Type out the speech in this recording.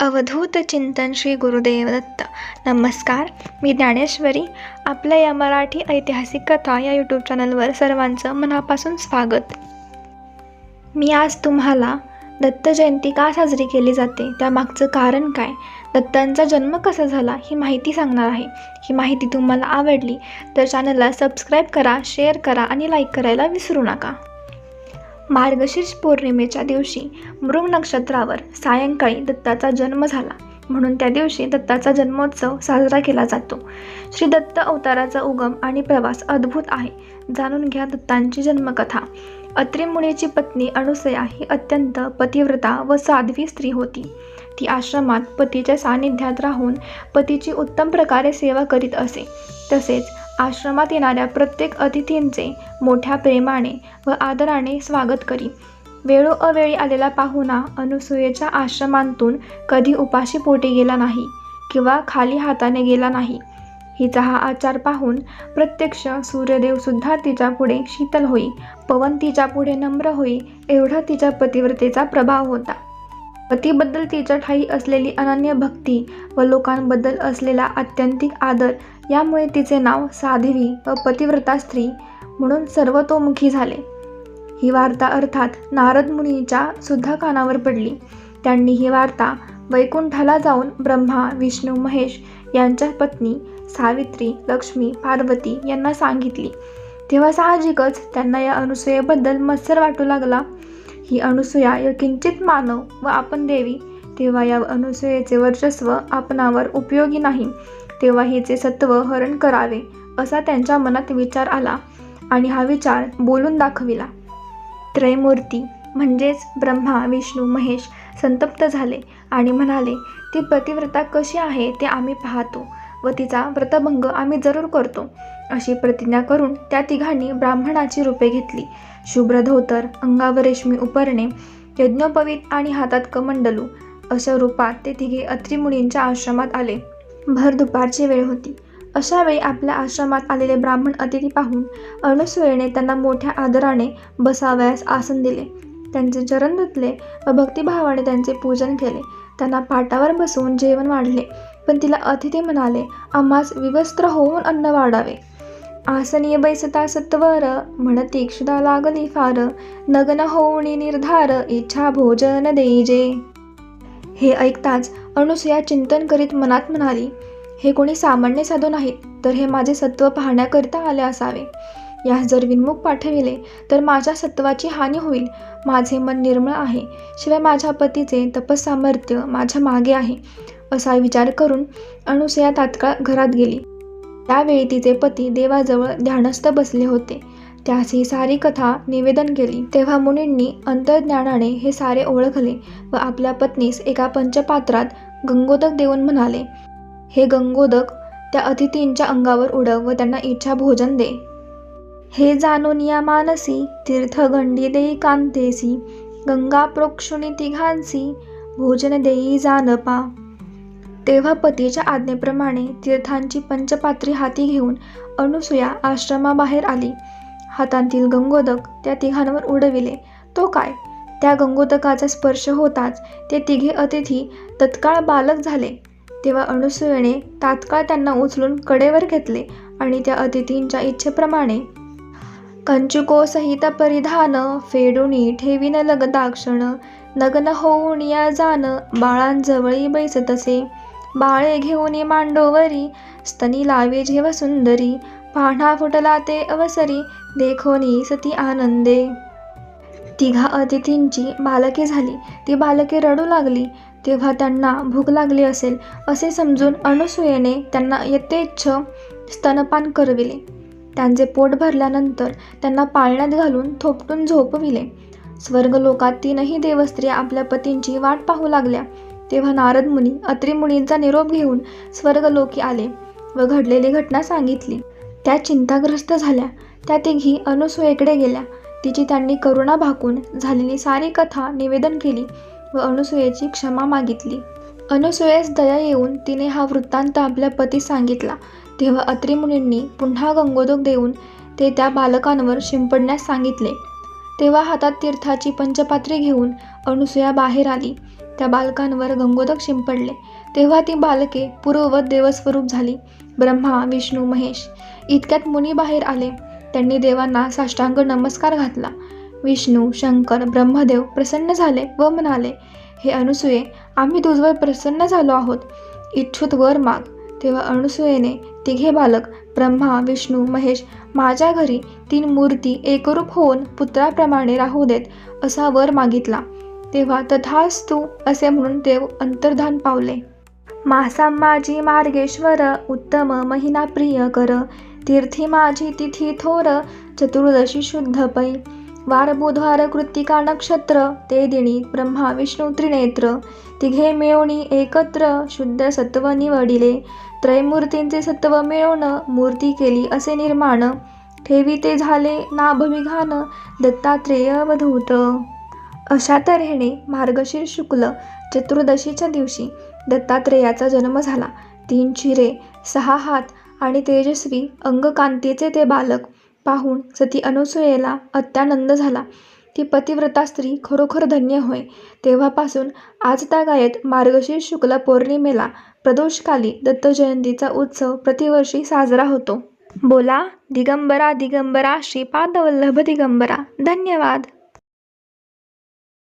अवधूत चिंतन श्री गुरुदेव दत्त. नमस्कार मी ज्ञानेश्वरी. आपल्या या मराठी ऐतिहासिक कथा या यूट्यूब चॅनलवर सर्वांचं मनापासून स्वागत. मी आज तुम्हाला दत्त जयंती का साजरी केली जाते त्यामागचं कारण काय? दत्तांचा जन्म कसा झाला ही माहिती सांगणार आहे. ही माहिती तुम्हाला आवडली तर चॅनलला सबस्क्राईब करा शेअर करा आणि लाईक करायला विसरू नका. मार्गशीर्ष पौर्णिमेच्या दिवशी मृग नक्षत्रावर सायंकाळी दत्ताचा जन्म झाला. म्हणून त्या दिवशी दत्ताचा जन्मोत्सव साजरा केला जातो. श्री दत्त अवताराचा उगम आणि प्रवास अद्भुत आहे. जाणून घ्या दत्तांची जन्मकथा. अत्रिमुळेची पत्नी अनुसया ही अत्यंत पतिव्रता व साध्वी स्त्री होती. ती आश्रमात पतीच्या सानिध्यात राहून पतीची उत्तम प्रकारे सेवा करीत असे. तसेच आश्रमात येणाऱ्या प्रत्येक अतिथींचे मोठ्या प्रेमाने व आदराने स्वागत करी. वेळोअवेळी आलेला पाहुणा अनुसूयेच्या आश्रमांतून कधी उपाशी पोटी गेला नाही किंवा खाली हाताने गेला नाही. हिचा हा आचार पाहून प्रत्यक्ष सूर्यदेवसुद्धा तिच्या पुढे शीतल होई. पवन तिच्या पुढे नम्र होई एवढा तिच्या पतिव्रतेचा प्रभाव होता. पतीबद्दल तिच्या ठाई असलेली अनन्य भक्ती व लोकांबद्दल असलेला आत्यंतिक आदर यामुळे तिचे नाव साध्वी व पतिव्रता स्त्री म्हणून सर्वतोमुखी झाले. ही वार्ता अर्थात नारद मुनीच्या सुद्धा कानावर पडली. त्यांनी ही वार्ता वैकुंठाला जाऊन ब्रह्मा विष्णू महेश यांच्या पत्नी सावित्री लक्ष्मी पार्वती यांना सांगितली. तेव्हा साहजिकच त्यांना या अनुसूयेबद्दल मत्सर वाटू लागला. ही अनुसूया या किंचित मानव व आपण देवी तेव्हा या अनुसूयेचे वर्चस्व आपणावर उपयोगी नाही. तेव्हा हिचे सत्व हरण करावे असा त्यांच्या मनात विचार आला आणि हा विचार बोलून दाखविला. त्रयमूर्ती म्हणजेच ब्रह्मा विष्णू महेश संतप्त झाले आणि म्हणाले ती पतिव्रता कशी आहे ते आम्ही पाहतो व तिचा व्रतभंग आम्ही जरूर करतो. अशी प्रतिज्ञा करून त्या तिघांनी ब्राह्मणाची रूपे घेतली. शुभ्र धोतर अंगावर रेशमी उपरणे यज्ञोपवीत आणि हातात कमंडलू अशा रूपात ते तिघे अत्रिमुनींच्या आश्रमात आले. भर दुपारची वेळ होती. अशा वेळी आपल्या आश्रमात आलेले ब्राह्मण अतिथी पाहून अनुसूयेने त्यांना मोठ्या आदराने बसावयास आसन दिले. त्यांचे चरण धुतले व भक्तिभावाने त्यांचे पूजन केले. त्यांना पाटावर बसवून जेवण वाढले. पण तिला अतिथी म्हणाले आम्हास विवस्त्र होऊन अन्न वाढावे. आसनीय बैसता सत्वर म्हणत तीक्षुदा लागली फार. नग्न होऊनी निर्धार इच्छा भोजन देईजे. हे ऐकताच अनुसया चिंतन करीत मनात म्हणाली हे कोणी सामान्य साधू नाहीत तर हे माझे सत्व पाहण्याकरिता आले असावे. यास जर विनमुख पाठविले तर माझ्या सत्वाची हानी होईल. माझे मन निर्मळ आहे. शिवाय माझ्या पतीचे तपसामर्थ्य माझ्या मागे आहे. असा विचार करून अनुसया तात्काळ घरात गेली. त्यावेळी तिचे पती देवाजवळ ध्यानस्थ बसले होते. त्यास ही सारी कथा निवेदन केली. तेव्हा मुनींनी अंतर्ज्ञानाने हे सारे ओळखले व आपल्या पत्नीस एका पंचपात्रात गंगोदक देऊन म्हणाले हे गंगोदक त्या अतिथींच्या अंगावर उडव व त्यांना इच्छा भोजन दे. हे जाणून या मानसी तीर्थगंडी देई कांतेसी गंगा प्रोक्षुणी तिघांसी भोजन देई जानपा तेव्हा पतीच्या आज्ञेप्रमाणे तीर्थांची पंचपात्री हाती घेऊन अनुसूया आश्रमाबाहेर आली. हातांतील गंगोदक त्या तिघांवर उडविले. तो काय? त्या गंगोदकाचा स्पर्श होताच ते तिघे अतिथी तत्काळ बालक झाले. तेव्हा अनुसूयेने तात्काळ त्यांना उचलून कडेवर घेतले आणि त्या अतिथींच्या इच्छेप्रमाणे कंचुको सहित परिधान फेडुनी ठेवीन लगदाक्षण नग्न होऊन या जान बाळांजवळी बैसतसे बाळे घेऊन मांडोवरी स्तनी लावे जेव सुंदरी पाहणा फुटला ते अवसरी देखोनी सती आनंदे. तिघा अतिथींची बालके झाली. ती बालके रडू लागली. तेव्हा त्यांना भूक लागली असेल असे समजून अनुसूयेने त्यांना यथेच्छ स्तनपान करविले. त्यांचे पोट भरल्यानंतर त्यांना पाळण्यात घालून थोपटून झोपविले. स्वर्गलोकात तीनही देवस्त्रिया आपल्या पतींची वाट पाहू लागल्या. तेव्हा नारद मुनी अत्रिमुनींचा निरोप घेऊन स्वर्गलोकी आले व घडलेली घटना सांगितली. त्या चिंताग्रस्त झाल्या. त्या तिघी अनुसूयेकडे गेल्या. तिची त्यांनी करुणा भाकून झालेली सारी कथा निवेदन केली व अनुसूयेची क्षमा मागितली. अनुसूयेस दया येऊन तिने हा वृत्तांत आपल्या पती सांगितला. तेव्हा अत्रिमुनींनी पुन्हा गंगोदक देऊन ते त्या बालकांवर शिंपडण्यास सांगितले. तेव्हा हातात तीर्थाची पंचपात्री घेऊन अनुसूया बाहेर आली. त्या बालकांवर गंगोदक शिंपडले. तेव्हा ती बालके पूर्ववत देवस्वरूप झाली. ब्रह्मा विष्णू महेश इतक्यात मुनी बाहेर आले. त्यांनी देवांना साष्टांग नमस्कार घातला. विष्णू शंकर ब्रह्मदेव प्रसन्न झाले व म्हणाले हे अनुसूये आम्ही तुझवर प्रसन्न झालो आहोत. इच्छुत वर माग. तेव्हा अनुसूयेने तिघे बालक ब्रह्मा विष्णू महेश माझ्या घरी तीन मूर्ती एकरूप होऊन पुत्राप्रमाणे राहू देत असा वर मागितला. तेव्हा तथास्तु असे म्हणून देव अंतर्धान पावले. मासा माझी मार्गेश्वर उत्तम महिना प्रिय कर तीर्थी माझी तिथी थोर चतुर्दशी शुद्ध पै. वार बुधवार कृत्तिका नक्षत्र ते दिनी ब्रह्मा विष्णू त्रिनेत्र. तिघे मिळवणी एकत्र शुद्ध सत्व निवडिले. त्रयमूर्तींचे सत्व मिळवून मूर्ती केली असे निर्माण. ठेवी ते झाले नाभविघान दत्तात्रेय अवधूत अशा तऱ्हेने मार्गशीर शुक्ल चतुर्दशीच्या दिवशी दत्तात्रेयाचा जन्म झाला. तीन चिरे सहा हात आणि तेजस्वी अंगकांतीचे ते बालक पाहून सती अनुसूयेला अत्यानंद झाला. ती पतिव्रता स्त्री खरोखर धन्य होय. तेव्हापासून आज त्या गायत मार्गशीर्ष शुक्ल पौर्णिमेला प्रदोषकाली दत्त जयंतीचा उत्सव प्रतिवर्षी साजरा होतो. बोला दिगंबरा दिगंबरा श्रीपादवल्लभ दिगंबरा. धन्यवाद.